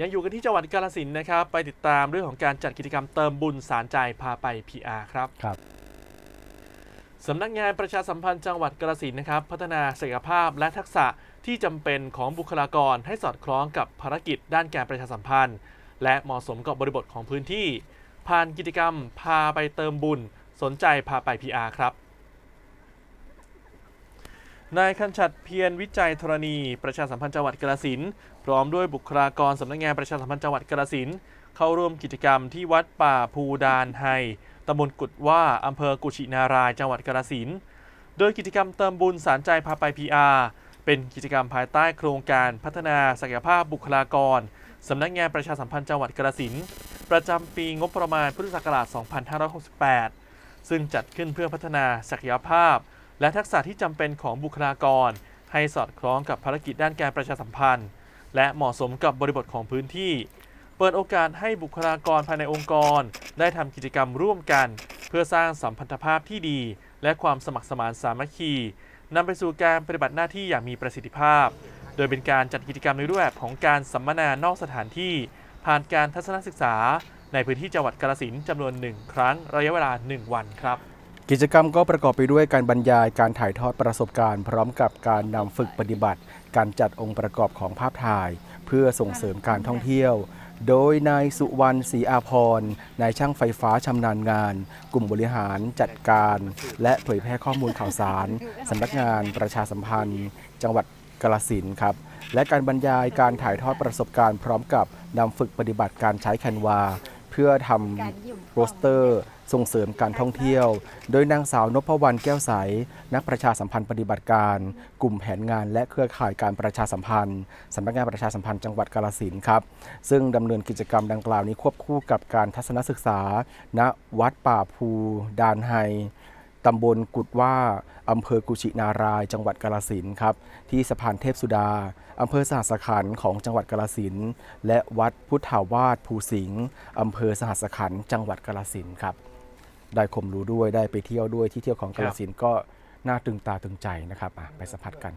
ยังอยู่กันที่จังหวัดกาฬสินธุ์นะครับ ไปติดตามเรื่องของการจัดกิจกรรมเติมบุญสารใจพาไป PR ครับครับสำนักงานประชาสัมพันธ์จังหวัดกาฬสินธุ์นะครับ พัฒนาศักยภาพและทักษะที่จำเป็นของบุคลากรให้สอดคล้องกับภารกิจด้านการประชาสัมพันธ์ และเหมาะสมกับบริบทของพื้นที่ ผ่านกิจกรรมพาไปเติมบุญ สนใจพาไป PR ครับ นายคันชัดเพียรวิจัยธรณี ประชาสัมพันธ์จังหวัดกาฬสินพร้อมด้วยบุคลากรสำนักงานประชาสัมพันธ์จังหวัดกาฬสินเข้าร่วมกิจกรรมที่วัดป่าภูดานไฮตำบลกุดว่าอำเภอกุชินารายจังหวัดกาฬสินโดยกิจกรรมเติมบุญสารใจพาไป PR เป็นกิจกรรมภายใต้โครงการพัฒนาศักยภาพบุคลากรสำนักงานประชาสัมพันธ์จังหวัดกาฬสินประจำปีงบประมาณพุทธศักราช 2568 ซึ่งจัดขึ้นเพื่อพัฒนาศักยภาพ และทักษะที่จำเป็นของบุคลากร ให้สอดคล้องกับภารกิจด้านการประชาสัมพันธ์ และเหมาะสมกับบริบทของพื้นที่ เปิดโอกาสให้บุคลากรภายในองค์กร ได้ทำกิจกรรมร่วมกัน เพื่อสร้างสัมพันธภาพที่ดี และความสมัครสมานสามัคคีนำไปสู่การปฏิบัติหน้าที่อย่างมีประสิทธิภาพ โดยเป็นการจัดกิจกรรมในรูปแบบของการสัมมนานอกสถานที่ ผ่านการทัศนศึกษา ในพื้นที่จังหวัดกาฬสินธุ์จำนวนหนึ่งครั้งระยะเวลา 1 วันครับ กิจกรรมก็ประกอบไปด้วยการบรรยายการถ่ายทอดประสบการณ์ พร้อมกับการนำฝึกปฏิบัติ การจัดองค์ประกอบของภาพถ่าย เพื่อส่งเสริมการท่องเที่ยว โดยนายสุวรรณศรีอาพรนายช่างไฟฟ้าชำนาญงาน กลุ่มบริหารจัดการ และเผยแพร่ข้อมูลข่าวสารสำนักงานประชาสัมพันธ์ จังหวัดกาฬสินครับและการบรรยายการถ่ายทอดประสบการณ์พร้อมกับนำฝึกปฏิบัติการใช้แคนวา พื่อทำโปสเตอร์ส่งเสริมการท่องเที่ยว โดยนางสาวนพวรรณแก้วใส นักประชาสัมพันธ์ปฏิบัติการ กลุ่มแผนงานและเครือข่ายการประชาสัมพันธ์สำนักงานประชาสัมพันธ์จังหวัดกาลสินครับ ซึ่งดำเนินกิจกรรมดังกล่าวนี้ควบคู่กับการทัศนศึกษา ณ วัดป่าภูดานไฮ ตำบลกุดว่าอำเภอกุชินาราย จังหวัดกาลสินครับ ที่สะพานเทพสุดาอำเภอสหัสขันของจังหวัดกาลสินและวัดพุทธาวาสภูสิงห์อำเภอสหัสขันจังหวัดกาลสินครับ ได้ข่มรู้ด้วยได้ไปเที่ยวด้วยที่เที่ยวของกาลสินก็น่าตึงตาตึงใจนะครับอะไปสัมผัสกัน